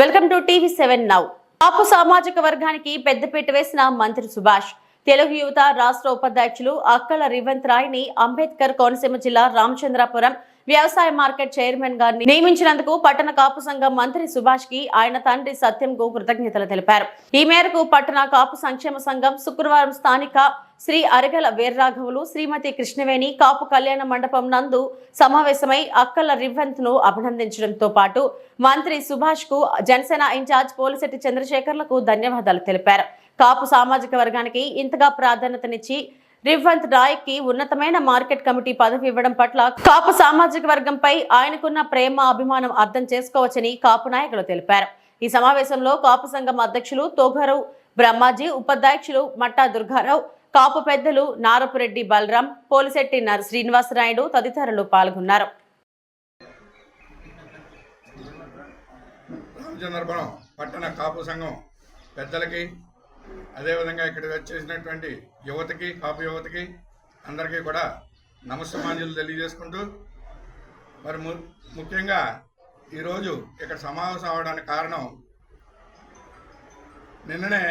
Welcome to TV seven now. Kapu సామాజిక వర్గానికి పెద్దపీట వేసిన మంత్రి సుభాష్. తెలుగు యువత రాష్ట్ర ఉపాధ్యక్షులు అక్కల రేవంత్ రాయ్ని అంబేద్కర్ కోనసీమ జిల్లా రామచంద్రాపురం వ్యవసాయ మార్కెట్ చైర్మన్గా నియమించినందుకు పట్టణ కాపు సంఘం మంత్రి సుభాష్కి ఆయన తండ్రి సత్యంకు కృతజ్ఞతలు తెలిపారు. ఈ మేరకు పట్టణ కాపు సంక్షేమ సంఘం శుక్రవారం స్థానిక శ్రీ అరగల వీర్రాఘవులు శ్రీమతి కృష్ణవేణి కాపు కళ్యాణ మండపం నందు సమావేశమై అక్కల రివ్వంత్ను అభినందించడంతో పాటు మంత్రి సుభాష్కు జనసేన ఇన్ఛార్జ్ పోలిశెట్టి చంద్రశేఖర్లకు ధన్యవాదాలు తెలిపారు. కాపు సామాజిక వర్గానికి ఇంతగా ప్రాధాన్యతనిచ్చి రివ్వంత్ రాయ్కి ఉన్నతమైన మార్కెట్ కమిటీ పదవి ఇవ్వడం పట్ల కాపు సామాజిక వర్గంపై ఆయనకున్న ప్రేమ అభిమానం అర్థం చేసుకోవచ్చని కాపు నాయకులు తెలిపారు. ఈ సమావేశంలో కాపు సంఘం అధ్యక్షులు తోగరు బ్రహ్మాజీ ఉపాధ్యక్షులు మట్టా దుర్గారావు కాపు పెద్దలు నారపురెడ్డి బలరాం పోలిశెట్టి నర్ శ్రీనివాసరాయుడు తదితరులు పాల్గొన్నారు. పట్టణ కాపు సంఘం పెద్దలకి అదేవిధంగా ఇక్కడ వచ్చేసినటువంటి యువతకి కాపు యువతకి అందరికీ కూడా నమస్సమాన్యులు తెలియజేసుకుంటూ మరి ము ముఖ్యంగా ఈరోజు ఇక్కడ సమావేశం అవడానికి కారణం నిన్ననే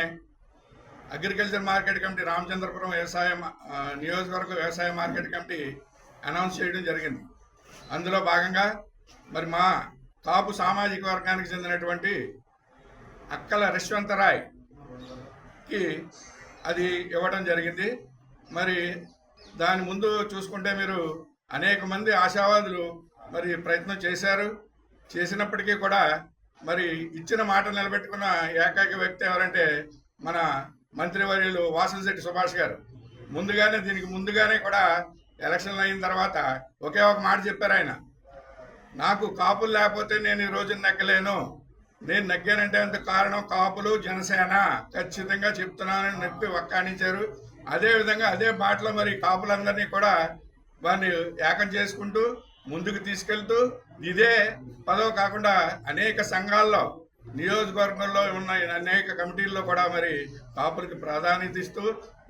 అగ్రికల్చర్ మార్కెట్ కమిటీ రామచంద్రపురం వ్యవసాయ నియోజకవర్గ వ్యవసాయ మార్కెట్ కమిటీ అనౌన్స్ చేయడం జరిగింది. అందులో భాగంగా మరి మా కాపు సామాజిక వర్గానికి చెందినటువంటి అక్కల యశ్వంతరాయ్కి అది ఇవ్వడం జరిగింది. మరి దాని ముందు చూసుకుంటే మీరు అనేక మంది ఆశావాదులు మరి ప్రయత్నం చేశారు. చేసినప్పటికీ కూడా మరి ఇచ్చిన మాట నిలబెట్టుకున్న ఏకైక వ్యక్తి ఎవరంటే మన మంత్రివర్యులు వాసనశెట్టి సుభాష్ గారు. ముందుగానే దీనికి ముందుగానే కూడా ఎలక్షన్లు అయిన తర్వాత ఒకే ఒక మాట చెప్పారు ఆయన. నాకు కాపులు లేకపోతే నేను ఈ రోజు నెగ్గలేను. నేను నెగ్గానంటే అంత కారణం? కాపులు జనసేన ఖచ్చితంగా చెప్తున్నానని నొప్పి వక్కాణించారు. అదేవిధంగా అదే బాటలో మరి కాపులందరినీ కూడా వారిని ఏకం చేసుకుంటూ ముందుకు తీసుకెళ్తూ ఇదే పదవి కాకుండా అనేక సంఘాల్లో నియోజకవర్గంలో ఉన్న అనేక కమిటీల్లో కూడా మరి కాపులకి ప్రాధాన్యత ఇస్తూ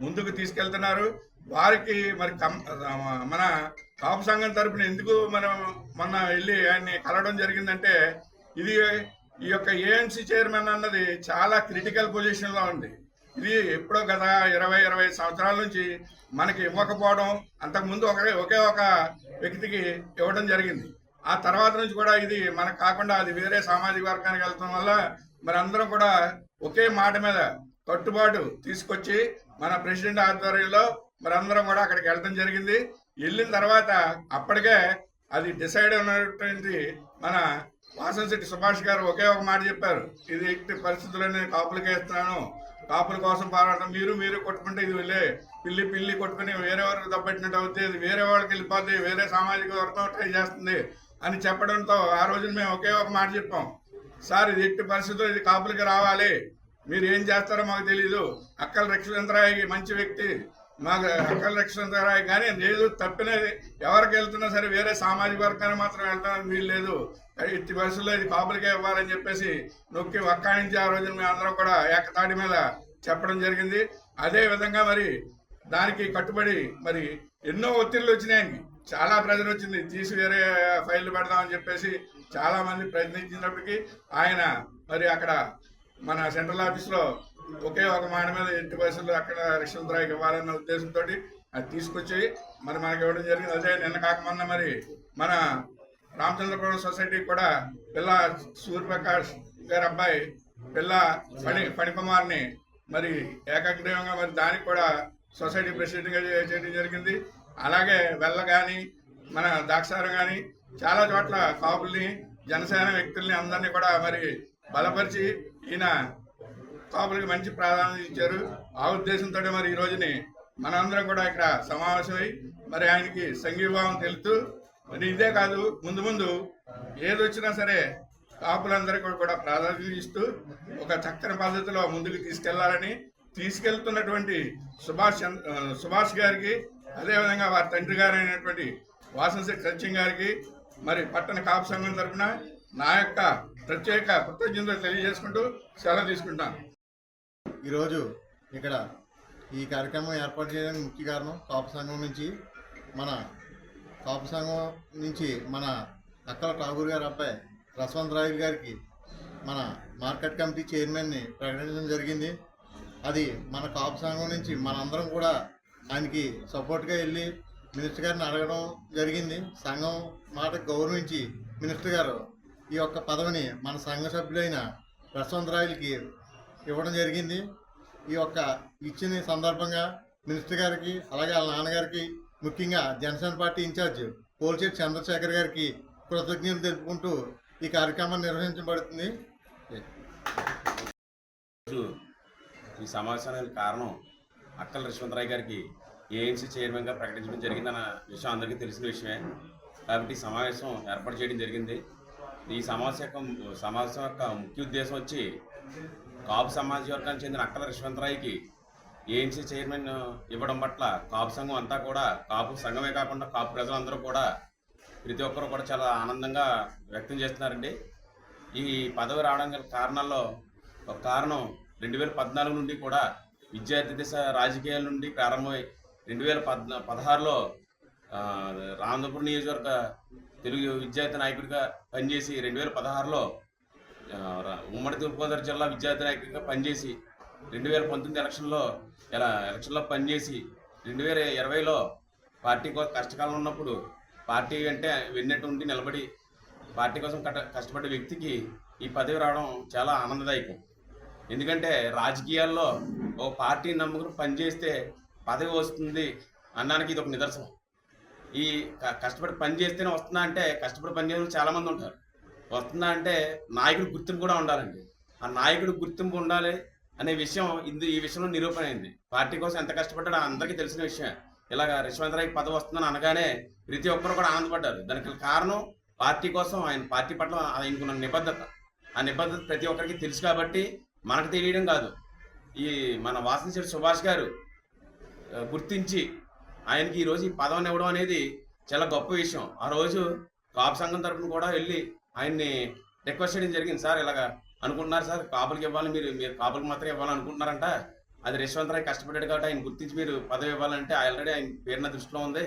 ముందుకు తీసుకెళ్తున్నారు. వారికి మరి కం మన కాపు సంఘం తరపున ఎందుకు మనం మొన్న వెళ్ళి ఆయన్ని కలవడం జరిగిందంటే ఇది ఈ యొక్క ఏఎంసీ చైర్మన్ అన్నది చాలా క్రిటికల్ పొజిషన్లో ఉంది. ఇది ఎప్పుడో గత ఇరవై ఇరవై సంవత్సరాల నుంచి మనకి ఇవ్వకపోవడం అంతకుముందు ఒక ఒకే ఒక వ్యక్తికి ఇవ్వడం జరిగింది. ఆ తర్వాత నుంచి కూడా ఇది మనకు కాకుండా అది వేరే సామాజిక వర్గానికి వెళ్తాం వల్ల మరి అందరం కూడా ఒకే మాట మీద కట్టుబాటు తీసుకొచ్చి మన ప్రెసిడెంట్ ఆధ్వర్యంలో మరి అందరం కూడా అక్కడికి వెళ్ళడం జరిగింది. వెళ్ళిన తర్వాత అప్పటికే అది డిసైడ్ అయినటువంటి మన వాసంశెట్టి సుభాష్ గారు ఒకే ఒక మాట చెప్పారు. ఇది ఎట్టి పరిస్థితుల్లో నేను కాపులకేస్తున్నాను కాపుల కోసం పోరాటం మీరు మీరు కొట్టుకుంటే ఇది వెళ్ళే పిల్లి పిల్లి కొట్టుకుని వేరే వారికి దబ్బెట్టినట్టు అవుతుంది ఇది వేరే వాళ్ళకి వెళ్ళిపోతే వేరే సామాజిక వర్గం ట్రై చేస్తుంది. అని చెప్పడంతో ఆ రోజున మేము ఒకే ఒక మాట చెప్పాం. సార్ ఇది ఎట్టి పరిస్థితుల్లో ఇది కాపులకి రావాలి. మీరు ఏం చేస్తారో మాకు తెలియదు అక్కల రక్షణరాయ్ మంచి వ్యక్తి. మాకు అక్కల రక్షణరాయ్ కానీ లేదు తప్పినది ఎవరికి వెళ్తున్నా సరే వేరే సామాజిక వర్గానికి మాత్రం వెళ్తానని వీలు లేదు. ఎట్టి పరిస్థితుల్లో ఇది కాపులకే ఇవ్వాలని చెప్పేసి నొక్కి వక్కాయించి ఆ రోజున మేము అందరం కూడా ఏకతాటి మీద చెప్పడం జరిగింది. అదే విధంగా మరి దానికి కట్టుబడి మరి ఎన్నో ఒత్తిళ్ళు వచ్చినాయి. చాలా ప్రెజర్ వచ్చింది తీసి వేరే ఫైల్ పెడదామని చెప్పేసి చాలా మంది ప్రయత్నించినప్పటికీ ఆయన మరి అక్కడ మన సెంట్రల్ ఆఫీస్లో ఒకే ఒక మాట మీద ఎట్టి పరిస్థితుల్లో అక్కడ రిషవంతరాయ్కి ఇవ్వాలన్న ఉద్దేశంతో అది తీసుకొచ్చి మరి మనకి ఇవ్వడం జరిగింది. అదే నిన్న కాకమన్నా మరి మన రామచంద్రపురం సొసైటీకి కూడా పిల్ల సూర్యప్రకాష్ గారి అబ్బాయి పిల్ల ఫణి ఫణికుమార్ని మరి ఏకగ్రీవంగా మరి దానికి కూడా సొసైటీ ప్రెసిడెంట్గా చేయడం జరిగింది. అలాగే వెల్ల కానీ మన ద్రాక్షారం కానీ చాలా చోట్ల కాపుల్ని జనసేన వ్యక్తుల్ని అందరినీ కూడా మరి బలపరిచి ఈయన కాపులకి మంచి ప్రాధాన్యత ఇచ్చారు. ఆ ఉద్దేశంతో మరి ఈ రోజుని మనందరం కూడా ఇక్కడ సమావేశమై మరి ఆయనకి సంఘీభావం తెలుపుతూ మరి ఇదే కాదు ముందు ముందు ఏది వచ్చినా సరే కాపులందరికీ కూడా ప్రాధాన్యత ఇస్తూ ఒక చక్కని పద్ధతిలో ముందుకు తీసుకెళ్ళాలని తీసుకెళ్తున్నటువంటి సుభాష్ చంద్ర సుభాష్ గారికి అదేవిధంగా వారి తండ్రి గారైనటువంటి వాసనశెట్టి సత్యం గారికి మరి పట్టణ కాపు సంఘం తరఫున నా యొక్క ప్రత్యేక కృతజ్ఞతలు తెలియజేసుకుంటూ సెలవు తీసుకుంటాను. ఈరోజు ఇక్కడ ఈ కార్యక్రమం ఏర్పాటు చేయడానికి ముఖ్య కారణం కాపు సంఘం నుంచి మన కాపు సంఘం నుంచి మన అక్కల ఠాగూర్ గారి అబ్బాయి రసవంత్ రాయుడు గారికి మన మార్కెట్ కమిటీ చైర్మన్ని ప్రకటించడం జరిగింది. అది మన కాపు సంఘం నుంచి మనందరం కూడా ఆయనకి సపోర్ట్గా వెళ్ళి మినిస్టర్ గారిని అడగడం జరిగింది. సంఘం మాట గౌరవించి మినిస్టర్ గారు ఈ యొక్క పదవిని మన సంఘ సభ్యులైన యశ్వంతరాయలకి ఇవ్వడం జరిగింది. ఈ యొక్క ఇచ్చిన సందర్భంగా మినిస్టర్ గారికి అలాగే వాళ్ళ నాన్నగారికి ముఖ్యంగా జనసేన పార్టీ ఇన్ఛార్జ్ పోల్చేటి చంద్రశేఖర్ గారికి కృతజ్ఞతలు తెలుపుకుంటూ ఈ కార్యక్రమం నిర్వహించబడుతుంది. ఈ సమావేశానికి కారణం అక్కల యశ్వంతరాయ్ గారికి ఏఎన్సీ చైర్మన్గా ప్రకటించడం జరిగిందన్న విషయం అందరికీ తెలిసిన విషయమే. కాబట్టి సమావేశం ఏర్పాటు చేయడం జరిగింది. ఈ సమావేశం యొక్క సమావేశం యొక్క ముఖ్య ఉద్దేశం వచ్చి కాపు సమాజ వర్గానికి చెందిన అక్కల యశ్వంతరాయ్కి ఏఎన్సీ చైర్మన్ ఇవ్వడం పట్ల కాపు సంఘం అంతా కూడా కాపు సంఘమే కాకుండా కాపు ప్రజలందరూ కూడా ప్రతి ఒక్కరు కూడా చాలా ఆనందంగా వ్యక్తం చేస్తున్నారండి. ఈ పదవి రావడం గల కారణాల్లో ఒక కారణం రెండు వేల పద్నాలుగు నుండి కూడా విద్యార్థి దశ రాజకీయాల నుండి ప్రారంభమై రెండు వేల పద్నా పదహారులో ఆ, నియోజకవర్గ తెలుగు విద్యార్థి నాయకుడిగా పనిచేసి రెండు వేల పదహారులో ఉమ్మడి తూర్పుగోదావరి జిల్లా విద్యార్థి నాయకుడిగా పనిచేసి రెండు వేల పంతొమ్మిది ఎలక్షన్లో ఇలా ఎలక్షన్లో పనిచేసి రెండు వేల ఇరవైలో పార్టీ కోసం కష్టకాలం ఉన్నప్పుడు పార్టీ అంటే వెన్నట్టు ఉండి నిలబడి పార్టీ కోసం కట కష్టపడే వ్యక్తికి ఈ పదవి రావడం చాలా ఆనందదాయకం. ఎందుకంటే రాజకీయాల్లో ఓ పార్టీ నమ్ముకుని పనిచేస్తే పదవి వస్తుంది అన్నానికి ఇది ఒక నిదర్శనం. ఈ క- కష్టపడి పని చేస్తేనే వస్తుందా అంటే కష్టపడి పని చాలామంది ఉంటారు. వస్తుందా అంటే నాయకుడి గుర్తింపు కూడా ఉండాలండి. ఆ నాయకుడి గుర్తింపు ఉండాలి అనే విషయం ఇందు ఈ విషయంలో నిరూపణ అయింది. పార్టీ కోసం ఎంత కష్టపడ్డాడో అందరికీ తెలిసిన విషయం ఇలాగ రిశ్వంతరాయ్కి పదవి వస్తుందని అనగానే ప్రతి ఒక్కరు కూడా ఆనందపడ్డారు. దానికి కారణం పార్టీ కోసం ఆయన పార్టీ పట్ల ఆయనకున్న నిబద్ధత. ఆ నిబద్ధత ప్రతి ఒక్కరికి తెలుసు కాబట్టి మనకు తెలియడం కాదు. ఈ మన వాసనశెట్టి సుభాష్ గారు గుర్తించి ఆయనకి ఈ రోజు ఈ పదవిని ఇవ్వడం అనేది చాలా గొప్ప విషయం. ఆ రోజు కాపు సంఘం తరఫున కూడా వెళ్ళి ఆయన్ని రిక్వెస్ట్ చేయడం జరిగింది. సార్ ఇలాగా అనుకుంటున్నారు సార్ కాపులకి ఇవ్వాలి మీరు మీరు కాపులకి మాత్రం ఇవ్వాలి అనుకుంటున్నారంట. అది రిశ్వంతరాయ్ కష్టపడ్డాడు కాబట్టి ఆయన గుర్తించి మీరు పదవి ఇవ్వాలంటే ఆల్రెడీ ఆయన పేరున దృష్టిలో ఉంది.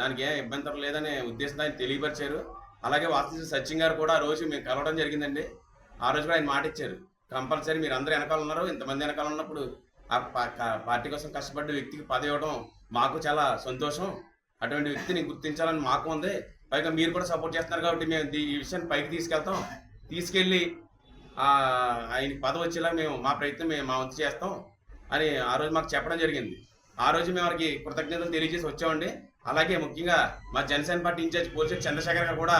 దానికి ఏం ఇబ్బంది లేదనే ఉద్దేశంతో ఆయన తెలియపరిచారు. అలాగే వాస్తు సచిన్ గారు కూడా ఆ రోజు మేము కలవడం జరిగిందండి. ఆ రోజు కూడా ఆయన మాట ఇచ్చారు కంపల్సరీ మీరు అందరూ వెనకాల ఉన్నారు. ఇంతమంది వెనకాల ఉన్నప్పుడు ఆ పార్టీ కోసం కష్టపడ్డ వ్యక్తికి పదవి ఇవ్వడం మాకు చాలా సంతోషం. అటువంటి వ్యక్తిని గుర్తించాలని మాకు ఉంది. పైగా మీరు కూడా సపోర్ట్ చేస్తున్నారు కాబట్టి మేము ఈ విషయాన్ని పైకి తీసుకెళ్తాం. తీసుకెళ్ళి ఆయనకి పదవి వచ్చేలా మేము మా ప్రయత్నం మేము మా వంతు చేస్తాం అని ఆ రోజు మాకు చెప్పడం జరిగింది. ఆ రోజు మేము వారికి కృతజ్ఞతలు తెలియజేసి వచ్చామండి. అలాగే ముఖ్యంగా మా జనసేన పార్టీ ఇన్ఛార్జ్ పోలీసు చంద్రశేఖర్ గారు కూడా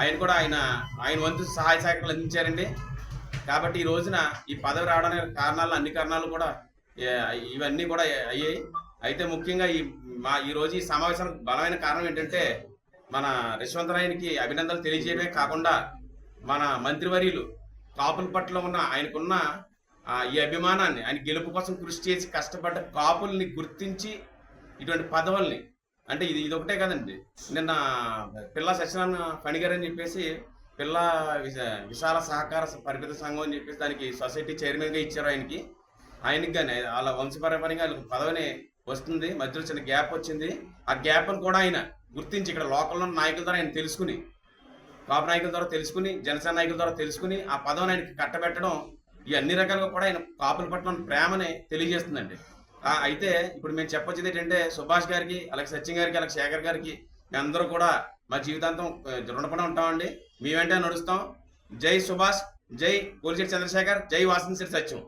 ఆయన కూడా ఆయన ఆయన వంతు సహాయ సహకారాలు అందించారండి. కాబట్టి ఈ రోజున ఈ పదవి రావడానికి కారణాలు అన్ని కారణాలు కూడా ఇవన్నీ కూడా అయ్యాయి. అయితే ముఖ్యంగా ఈ మా ఈ రోజు ఈ సమావేశానికి బలమైన కారణం ఏంటంటే మన యశ్వంతరాయనికి అభినందనలు తెలియజేయడమే కాకుండా మన మంత్రివర్యులు కాపుల పట్ల ఉన్న ఆయనకున్న ఆ, ఈ అభిమానాన్ని ఆయన గెలుపు కోసం కృషి చేసి కష్టపడ్డ కాపుల్ని గుర్తించి ఇటువంటి పదవుల్ని అంటే ఇది ఇది ఒకటే కదండి. నిన్న పిల్ల సత్యనారాయణ ఫణిగారు అని చెప్పేసి పిల్ల విశాల సహకార పరిమిత సంఘం అని చెప్పేసి దానికి సొసైటీ చైర్మన్గా ఇచ్చారు ఆయనకి. ఆయనకి కానీ వాళ్ళ వంశపరపరంగా వాళ్ళకి పదవిని వస్తుంది. మధ్యలో చిన్న గ్యాప్ వచ్చింది. ఆ గ్యాప్ను కూడా ఆయన గుర్తించి ఇక్కడ లోకల్లో నాయకుల ద్వారా ఆయన తెలుసుకుని కాపు నాయకుల ద్వారా తెలుసుకుని జనసేన నాయకుల ద్వారా తెలుసుకుని ఆ పదవిని ఆయనకి కట్టబెట్టడం ఈ అన్ని రకాలుగా కూడా ఆయన కాపుల పట్ల ప్రేమని తెలియజేస్తుందండి. అయితే ఇప్పుడు మేము చెప్పొచ్చేది ఏంటంటే సుభాష్ గారికి అలాగే సచిన్ గారికి అలాగే శేఖర్ గారికి మేమందరూ కూడా మా జీవితాంతం రుణపడి ఉంటామండి. మీ వెంటనే నడుస్తాం. జై సుభాష్ జై పోలిశెట్టి చంద్రశేఖర్ జై వాసన్ సత్యం.